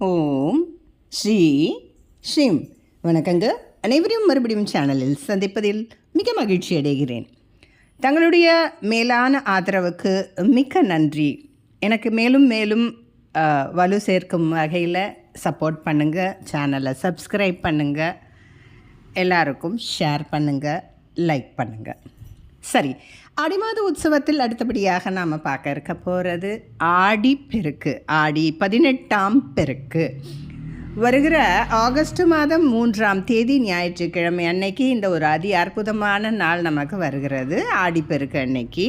ஓம் ஸ்ரீ ஸ்ரீம் வணக்கங்க. அனைவரையும் மறுபடியும் சேனலில் சந்திப்பதில் மிக மகிழ்ச்சி அடைகிறேன். தங்களுடைய மேலான ஆதரவுக்கு மிக்க நன்றி. எனக்கு மேலும் மேலும் வலு சேர்க்கும் வகையில் சப்போர்ட் பண்ணுங்கள் சேனலை சப்ஸ்கிரைப் பண்ணுங்கள் எல்லாருக்கும் ஷேர் பண்ணுங்கள் லைக் பண்ணுங்கள் சரி ஆடி மாத உற்சவத்தில் அடுத்தபடியாக நாம் பார்க்க இருக்க போகிறது ஆடி பெருக்கு ஆடி பதினெட்டாம் பெருக்கு. வருகிற ஆகஸ்ட் மாதம் மூன்றாம் தேதி ஞாயிற்றுக்கிழமை அன்னைக்கு இந்த ஒரு அதி அற்புதமான நாள் நமக்கு வருகிறது ஆடிப்பெருக்கு அன்னைக்கு.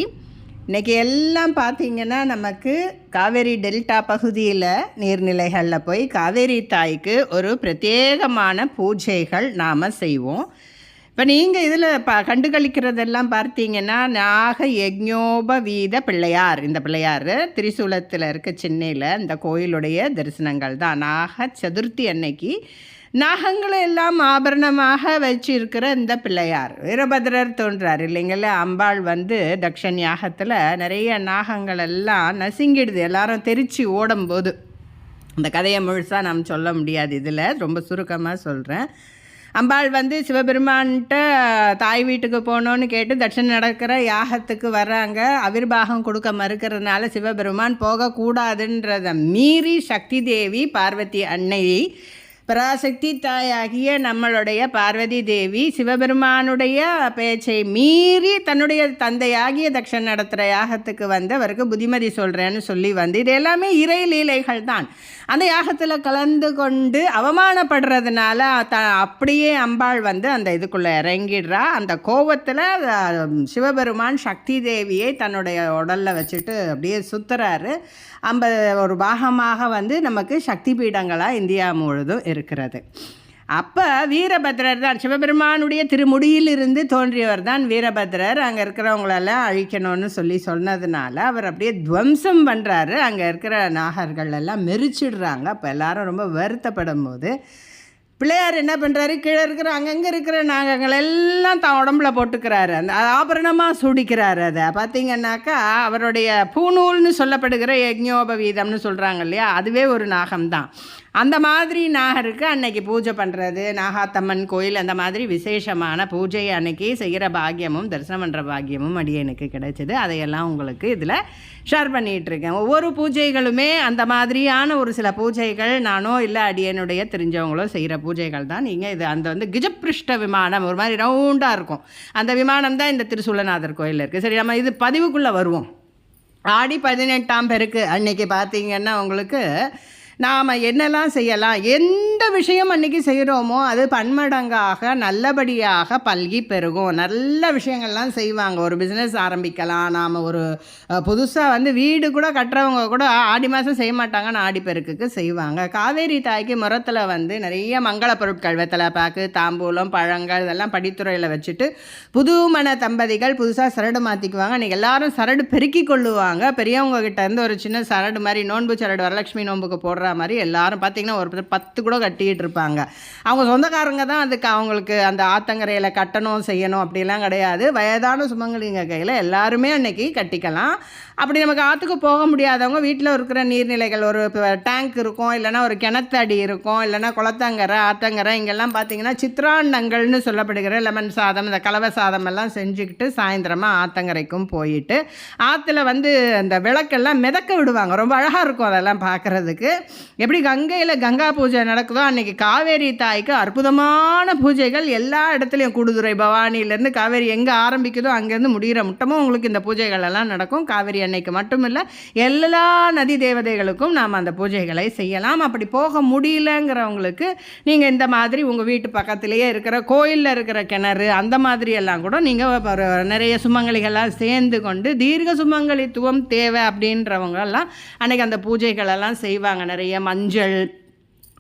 இன்னைக்கு எல்லாம் பார்த்தீங்கன்னா நமக்கு காவேரி டெல்டா பகுதியில் நீர்நிலைகளில் போய் காவேரி தாய்க்கு ஒரு பிரத்யேகமான பூஜைகள் நாம் செய்வோம். இப்போ நீங்கள் இதில் ப கண்டுகளிக்கிறதெல்லாம் பார்த்தீங்கன்னா நாக யக்ஞோபவீத பிள்ளையார். இந்த பிள்ளையார் திரிசூலத்தில் இருக்க சென்னையில் இந்த கோயிலுடைய தரிசனங்கள் தான். நாக சதுர்த்தி அன்னைக்கு நாகங்களை எல்லாம் ஆபரணமாக வச்சிருக்கிற இந்த பிள்ளையார். வீரபத்ரர் தோன்றார். இல்லைங்களா அம்பாள் வந்து தக்ஷன் யாகத்தில் நிறைய நாகங்கள் எல்லாம் நசுங்கிடுது. எல்லாரும் தெரிச்சு ஓடும்போது. அந்த கதையை முழுசாக நாம் சொல்ல முடியாது. இதில் ரொம்ப சுருக்கமாக சொல்கிறேன் அம்பாள் வந்து சிவபெருமான்கிட்ட தாய் வீட்டுக்கு போகணுன்னு கேட்டு தட்சணை நடக்கிற யாகத்துக்கு வர்றாங்க. அவிர்வாகம் கொடுக்க மறுக்கிறதுனால சிவபெருமான் போகக்கூடாதுன்றதை மீறி சக்தி தேவி பார்வதி அன்னையை பராசக்தி தாயாகிய நம்மளுடைய பார்வதி தேவி சிவபெருமானுடைய பேச்சை மீறி தன்னுடைய தந்தையாகிய தக்ஷன் நடத்துகிற யாகத்துக்கு வந்து அவருக்கு புதிமதி சொல்கிறேன்னு சொல்லி வந்து இது எல்லாமே இறை லீலைகள் தான். அந்த யாகத்தில் கலந்து கொண்டு அவமானப்படுறதுனால த அப்படியே அம்பாள் வந்து அந்த இதுக்குள்ளே இறங்கிடுறா. அந்த கோபத்தில் சிவபெருமான் சக்தி தேவியை தன்னுடைய உடலில் வச்சுட்டு அப்படியே சுத்துறாரு. ஐம்பது ஒரு பாகமாக வந்து நமக்கு சக்தி பீடங்களாக இந்தியா முழுதும் இருக்கிறது. அப்போ வீரபத்ரர் தான் சிவபெருமானுடைய திருமுடியிலிருந்து தோன்றியவர் தான் வீரபத்ரர். அங்கே இருக்கிறவங்களெல்லாம் அழிக்கணும்னு சொல்லி சொன்னதுனால அவர் அப்படியே துவம்சம் பண்ணுறாரு அங்கே இருக்கிற நாகர்கள் எல்லாம் மெரிச்சிடுறாங்க. அப்போ எல்லாரும் ரொம்ப வருத்தப்படும் போது பிள்ளையார் என்ன பண்ணுறாரு கீழே இருக்கிற அங்கங்கே இருக்கிற நாகங்கள் எல்லாம் தான் உடம்புல போட்டுக்கிறாரு. அந்த ஆபரணமாக சூடிக்கிறாரு அதை. பார்த்தீங்கன்னாக்கா அவருடைய பூநூல்னு சொல்லப்படுகிற யஜ்ஞோபவீதம்னு சொல்கிறாங்க இல்லையா? அதுவே ஒரு நாகம்தான். அந்த மாதிரி நாகருக்கு அன்னைக்கு பூஜை பண்ணுறது நாகாத்தம்மன் கோயில் அந்த மாதிரி விசேஷமான பூஜை அன்னைக்கு செய்கிற பாக்கியமும் தரிசனம் பண்ணுற பாக்கியமும் அடியனுக்கு கிடைச்சிது. அதையெல்லாம் உங்களுக்கு இதில் ஷேர் பண்ணிகிட்ருக்கேன் ஒவ்வொரு பூஜைகளுமே அந்த மாதிரியான ஒரு சில பூஜைகள் நானோ இல்லை அடியனுடைய தெரிஞ்சவங்களோ செய்கிற பூஜைகள் தான். நீங்கள் இது அந்த வந்து கிஜப்பிருஷ்ட விமானம் ஒரு மாதிரி ரவுண்டாக இருக்கும். அந்த விமானம் தான் இந்த திருசூலநாதர் கோயில் இருக்குது சரி நம்ம இது பதிவுக்குள்ளே வருவோம். ஆடி பதினெட்டாம் பெருக்கு அன்னைக்கு பார்த்தீங்கன்னா உங்களுக்கு நாம் என்னெல்லாம் செய்யலாம் எந்த விஷயம் அன்றைக்கி செய்கிறோமோ அது பன்மடங்காக நல்லபடியாக பல்கி பெருகும். நல்ல விஷயங்கள்லாம் செய்வாங்க. ஒரு பிஸ்னஸ் ஆரம்பிக்கலாம். நாம் ஒரு புதுசாக வந்து வீடு கூட கட்டுறவங்க கூட ஆடி மாதம் செய்ய மாட்டாங்க நான் ஆடி பெருக்குக்கு செய்வாங்க. காவேரி தாய்க்கு முறத்தில் வந்து நிறைய மங்கள பொருட்கள் வெத்தலை பாக்கு தாம்பூலம் பழங்கள் இதெல்லாம் படித்துறையில் வச்சுட்டு புது மன தம்பதிகள் புதுசாக சரடு மாற்றிக்குவாங்க அன்றைக்கி எல்லாரும் சரடு பெருக்கி கொள்ளுவாங்க. பெரியவங்க கிட்டேருந்து ஒரு சின்ன சரடு மாதிரி நோன்பு சரடு வரலட்சுமி நோன்புக்கு போடுற மாதிரி எல்லாரும் பார்த்திங்கன்னா ஒரு பத்து கூட கட்டிக்கிட்டு இருப்பாங்க. அவங்க சொந்தக்காரங்க தான் அதுக்கு அவங்களுக்கு அந்த ஆத்தங்கரையில் கட்டணும் செய்யணும் அப்படிலாம் கிடையாது. வயதான சுமங்கலிங்க கையில் எல்லாருமே அன்னைக்கு கட்டிக்கலாம். அப்படி நமக்கு ஆற்றுக்கு போக முடியாதவங்க வீட்டில் இருக்கிற நீர்நிலைகள் ஒரு டேங்க் இருக்கும் இல்லைன்னா ஒரு கிணத்தடி இருக்கும் இல்லைனா குளத்தங்கரை ஆத்தங்கரை இங்கெல்லாம் பார்த்தீங்கன்னா சித்ராண்டங்கள்னு சொல்லப்படுகிற லெமன் சாதம் இந்த கலவை சாதம் எல்லாம் செஞ்சுக்கிட்டு சாயந்தரமாக ஆத்தங்கரைக்கும் போயிட்டு ஆற்றுல வந்து அந்த விளக்கெல்லாம் மிதக்க விடுவாங்க. ரொம்ப அழகாக இருக்கும் அதெல்லாம் பார்க்குறதுக்கு எப்படி கங்கையில் கங்கா பூஜை நடக்குதோ அன்றைக்கி காவேரி தாய்க்கு அற்புதமான பூஜைகள் எல்லா இடத்துலையும் கூடுதுறை பவானியிலேருந்து காவேரி எங்கே ஆரம்பிக்குதோ அங்கேருந்து முடிகிற முட்டமும் உங்களுக்கு இந்த பூஜைகள் எல்லாம் நடக்கும். காவேரி அன்னைக்கு மட்டும் இல்லை எல்லா நதி தேவதைகளுக்கும் நாம் அந்த பூஜைகளை செய்யலாம். அப்படி போக முடியலங்கிறவங்களுக்கு நீங்கள் இந்த மாதிரி உங்கள் வீட்டு பக்கத்துலேயே இருக்கிற கோயிலில் இருக்கிற கிணறு அந்த மாதிரி எல்லாம் கூட நீங்கள் நிறைய சுமங்கலிகள்லாம் சேர்ந்து கொண்டு தீர்க்க சுமங்கலித்துவம் தேவை அப்படின்றவங்கெல்லாம் அன்றைக்கி அந்த பூஜைகளெல்லாம் செய்வாங்க. நிறைய நிறைய மஞ்சள்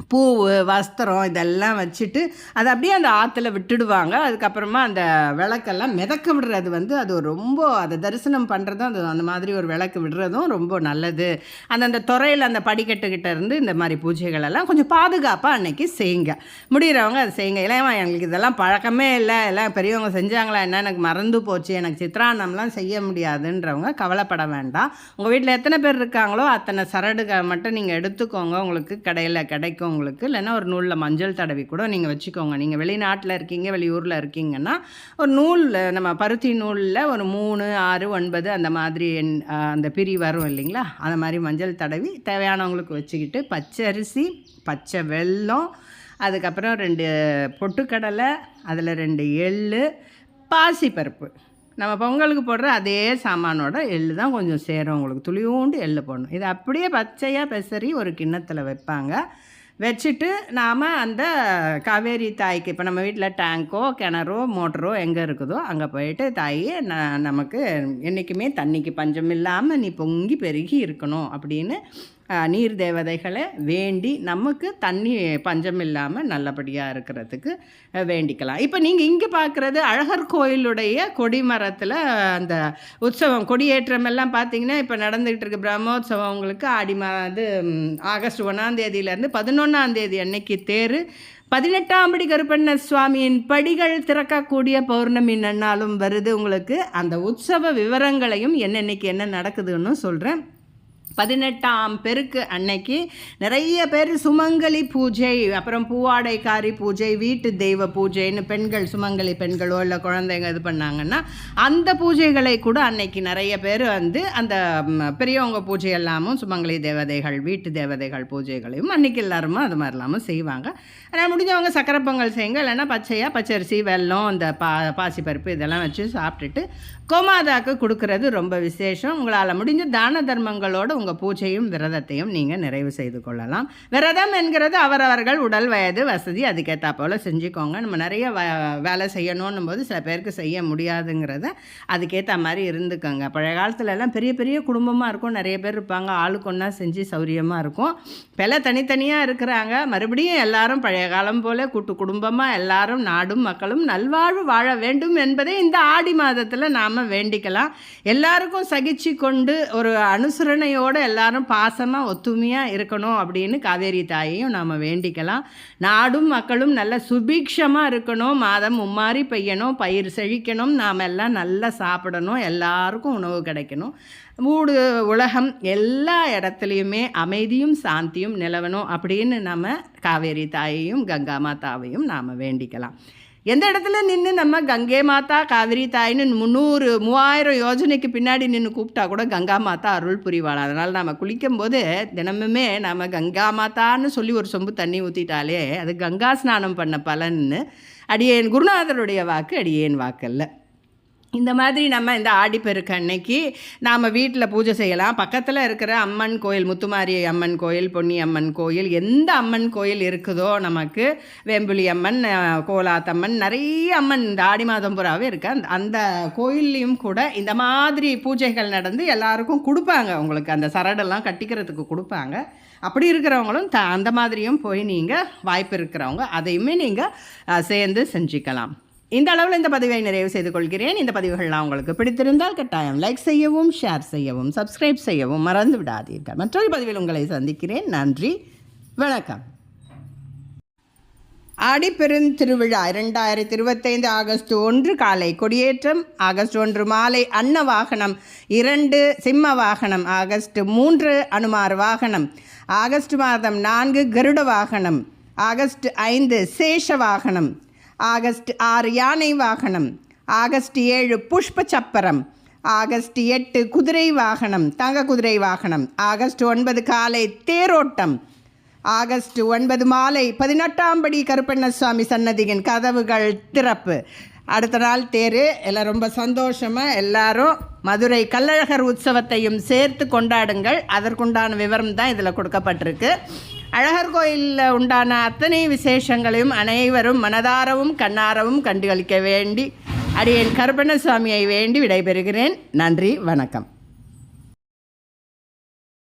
பூவு வஸ்திரம் இதெல்லாம் வச்சுட்டு அதை அப்படியே அந்த ஆற்றுல விட்டுடுவாங்க. அதுக்கப்புறமா அந்த விளக்கெல்லாம் மிதக்க விடுறது வந்து அது ரொம்ப அதை தரிசனம் பண்ணுறதும் அது அந்த மாதிரி ஒரு விளக்கு விடுறதும் ரொம்ப நல்லது. அந்தந்த துறையில் அந்த படிக்கட்டுக்கிட்ட இருந்து இந்த மாதிரி பூஜைகள் எல்லாம் கொஞ்சம் பாதுகாப்பாக அன்னைக்கு செய்யுங்க. முடிகிறவங்க அதை செய்யுங்க. இல்லையா எங்களுக்கு இதெல்லாம் பழக்கமே இல்லை. எல்லாம் பெரியவங்க செஞ்சாங்களா என்ன? எனக்கு மறந்து போச்சு. எனக்கு சித்ராண்ணம்லாம் செய்ய முடியாதுன்றவங்க கவலைப்பட வேண்டாம். உங்கள் வீட்டில் எத்தனை பேர் இருக்காங்களோ அத்தனை சரடுகள் மட்டும் நீங்கள் எடுத்துக்கோங்க. உங்களுக்கு கடையில் கிடைக்கும். உங்களுக்கு. இல்லைன்னா ஒரு நூலில் மஞ்சள் தடவி கூட நீங்கள் வச்சுக்கோங்க. நீங்கள் வெளிநாட்டில் இருக்கீங்க வெளியூரில் இருக்கீங்கன்னா ஒரு நூலில் நம்ம பருத்தி நூலில் ஒரு மூணு ஆறு ஒன்பது அந்த மாதிரி எண் அந்த பிரி வரும் இல்லைங்களா? அந்த மாதிரி மஞ்சள் தடவி தேவையானவங்களுக்கு வச்சுக்கிட்டு பச்சை அரிசி பச்சை வெல்லம் அதுக்கப்புறம் ரெண்டு பொட்டுக்கடலை அதில் ரெண்டு எள் பாசிப்பருப்பு. நம்ம பொங்கலுக்கு போடுற அதே சாமானோட எள்ளு தான் கொஞ்சம் சேரும் உங்களுக்கு. துளியூண்டு எள்ளு போடணும். இது அப்படியே பச்சையாக பெசரி ஒரு கிண்ணத்தில் வைப்பாங்க. வச்சுட்டு நாம் அந்த காவேரி தாய்க்கு இப்போ நம்ம வீட்டில் டேங்கோ கிணறோ மோட்டரோ எங்கே இருக்குதோ அங்கே போயிட்டு தாயே ந நமக்கு என்றைக்குமே தண்ணிக்கு பஞ்சம் இல்லாமல் நீ பொங்கி பெருகி இருக்கணும் அப்படின்னு நீர் தேவதைகளை வேண்டி நமக்கு தண்ணி பஞ்சம் இல்லாமல் நல்லபடியாக இருக்கிறதுக்கு வேண்டிக்கலாம். இப்போ நீங்கள் இங்கே பார்க்குறது அழகர் கோயிலுடைய கொடிமரத்தில் அந்த உற்சவம் கொடியேற்றம் எல்லாம் பார்த்தீங்கன்னா இப்போ நடந்துகிட்டு இருக்க பிரம்மோத்சவம் உங்களுக்கு ஆடி மா இது ஆகஸ்ட் ஒன்றாந்தேதியிலேருந்து பதினொன்றாந்தேதி அன்னைக்கு தேர். பதினெட்டாம் படி கருப்பண்ண சுவாமியின் படிகள் திறக்கக்கூடிய பௌர்ணமி நன்னாலும் வருது உங்களுக்கு. அந்த உற்சவ விவரங்களையும் என்னென்னைக்கு என்ன நடக்குதுன்னு சொல்கிறேன் பதினெட்டாம் பெருக்கு அன்னைக்கு நிறைய பேர் சுமங்கலி பூஜை அப்புறம் பூவாடைக்காரி பூஜை வீட்டு தெய்வ பூஜைன்னு பெண்கள் சுமங்கலி பெண்களோ இல்லை குழந்தைங்க இது பண்ணாங்கன்னா அந்த பூஜைகளை கூட அன்னைக்கு நிறைய பேர் வந்து அந்த பெரியவங்க பூஜை எல்லாமும் சுமங்கலி தேவதைகள் வீட்டு தேவதைகள் பூஜைகளையும் அன்னைக்கு எல்லாருமே அது மாதிரிலாமும் செய்வாங்க. ஆனால் முடிஞ்சவங்க சக்கரை பொங்கல் செய்யுங்க இல்லைன்னா பச்சையாக பச்சரிசி வெல்லம் இந்த பா பாசிப்பருப்பு இதெல்லாம் வச்சு சாப்பிட்டுட்டு கோமாதாக்கு கொடுக்கறது ரொம்ப விசேஷம். உங்களால் முடிஞ்ச தான தர்மங்களோடு உங்கள் பூஜையும் விரதத்தையும் நீங்கள் நிறைவு செய்து கொள்ளலாம். விரதம் என்கிறது அவரவர்கள் உடல் வயது வசதி அதுக்கேற்ற போல் செஞ்சுக்கோங்க. நம்ம நிறைய வ வேலை செய்யணும் போது சில பேருக்கு செய்ய முடியாதுங்கிறத அதுக்கேற்ற மாதிரி இருந்துக்கோங்க. பழைய காலத்துலலாம் பெரிய பெரிய குடும்பமாக இருக்கும். நிறைய பேர் இருப்பாங்க. ஆளுக்கு ஒன்றா செஞ்சு சௌரியமாக இருக்கும். இப்போல்லாம் தனித்தனியாக இருக்கிறாங்க. மறுபடியும் எல்லாரும் பழைய காலம் போல் கூட்டு குடும்பமாக எல்லாரும் நாடும் மக்களும் நல்வாழ்வு வாழ வேண்டும் என்பதை இந்த ஆடி மாதத்தில் நாம் வேண்டிக்கலாம். எல்லாருக்கும் சகிச்சு கொண்டு ஒரு அனுசரணையோடு எல்லாரும் பாசமாக ஒத்துமையாக இருக்கணும் அப்படின்னு காவேரி தாயையும் நாம் வேண்டிக்கலாம். நாடும் மக்களும் நல்ல சுபீக்ஷமாக இருக்கணும். மாதம் மும்மாரி பெய்யணும் பயிர் செழிக்கணும். நாம் எல்லாம் நல்லா சாப்பிடணும். எல்லாருக்கும் உணவு கிடைக்கணும். மூடு உலகம் எல்லா இடத்துலையுமே அமைதியும் சாந்தியும் நிலவணும் அப்படின்னு நம்ம காவேரி தாயையும் கங்கா மாதாவையும் நாம் வேண்டிக்கலாம். எந்த இடத்துல நின்று நம்ம கங்கை மாதா காவிரி தாயின்னு முந்நூறு மூவாயிரம் யோஜனைக்கு பின்னாடி நின்று கூப்பிட்டா கூட கங்கா மாதா அருள் புரிவாள். அதனால் நம்ம குளிக்கும் போது தினமுமே நாம் கங்கா மாதான்னு சொல்லி ஒரு சொம்பு தண்ணி ஊற்றிட்டாலே அது கங்கா ஸ்நானம் பண்ண பலன்னு அடியேன் குருநாதருடைய வாக்கு அடியேன் வாக்கல்ல. இந்த மாதிரி நம்ம இந்த ஆடிப்பெருக்கு அன்னைக்கு நாம் வீட்டில் பூஜை செய்யலாம். பக்கத்தில் இருக்கிற அம்மன் கோயில் முத்துமாரி அம்மன் கோயில் பொன்னி அம்மன் கோயில் எந்த அம்மன் கோயில் இருக்குதோ நமக்கு வேம்புலி அம்மன் கோலாத்தம்மன் நிறைய அம்மன் இந்த ஆடி மாதம் புறாவே இருக்கு. அந்த அந்த கோயில்லையும் கூட இந்த மாதிரி பூஜைகள் நடந்து எல்லாருக்கும் கொடுப்பாங்க. உங்களுக்கு அந்த சரடெல்லாம் கட்டிக்கிறதுக்கு கொடுப்பாங்க. அப்படி இருக்கிறவங்களும் த அந்த மாதிரியும் போய் நீங்கள் வாய்ப்பு இருக்கிறவங்க அதையுமே நீங்கள் சேர்ந்து செஞ்சுக்கலாம். இந்த அளவில் இந்த பதிவை நிறைவு செய்து கொள்கிறேன் இந்த பதிவுகள்லாம் உங்களுக்கு பிடித்திருந்தால் கட்டாயம் லைக் செய்யவும் ஷேர் செய்யவும் சப்ஸ்கிரைப் செய்யவும் மறந்து விடாதீர்கள். மற்றொரு பதிவில் உங்களை சந்திக்கிறேன். நன்றி. வணக்கம். ஆடிப்பெருந்திருவிழா இரண்டாயிரத்தி இருபத்தைந்து ஆகஸ்ட் ஒன்று காலை கொடியேற்றம் ஆகஸ்ட் ஒன்று மாலை அன்ன வாகனம் இரண்டு சிம்ம வாகனம் ஆகஸ்ட் மூன்று அனுமார் வாகனம் ஆகஸ்ட் மாதம் நான்கு கருட வாகனம் ஆகஸ்ட் ஐந்து சேஷ வாகனம் ஆகஸ்ட் ஆறு யானை வாகனம் ஆகஸ்ட் ஏழு புஷ்ப சப்பரம் ஆகஸ்ட் எட்டு குதிரை வாகனம் தங்க குதிரை வாகனம் ஆகஸ்ட் ஒன்பது காலை தேரோட்டம் ஆகஸ்ட் ஒன்பது மாலை பதினெட்டாம் படி கருப்பண்ணசுவாமி சன்னதியின் கதவுகள் திறப்பு. அடுத்த நாள் தேர். எல்லாம் ரொம்ப சந்தோஷமாக எல்லாரும் மதுரை கள்ளழகர் உற்சவத்தையும் சேர்த்து கொண்டாடுங்கள். அதற்குண்டான விவரம் தான் இதில் கொடுக்கப்பட்டிருக்கு. அழகர் கோயிலில் உண்டான அத்தனை விசேஷங்களையும் அனைவரும் மனதாரவும் கண்ணாரவும் கண்டுகளிக்க வேண்டி அடியேன் கருப்பண்ண சுவாமியை வேண்டி விடைபெறுகிறேன். நன்றி வணக்கம்.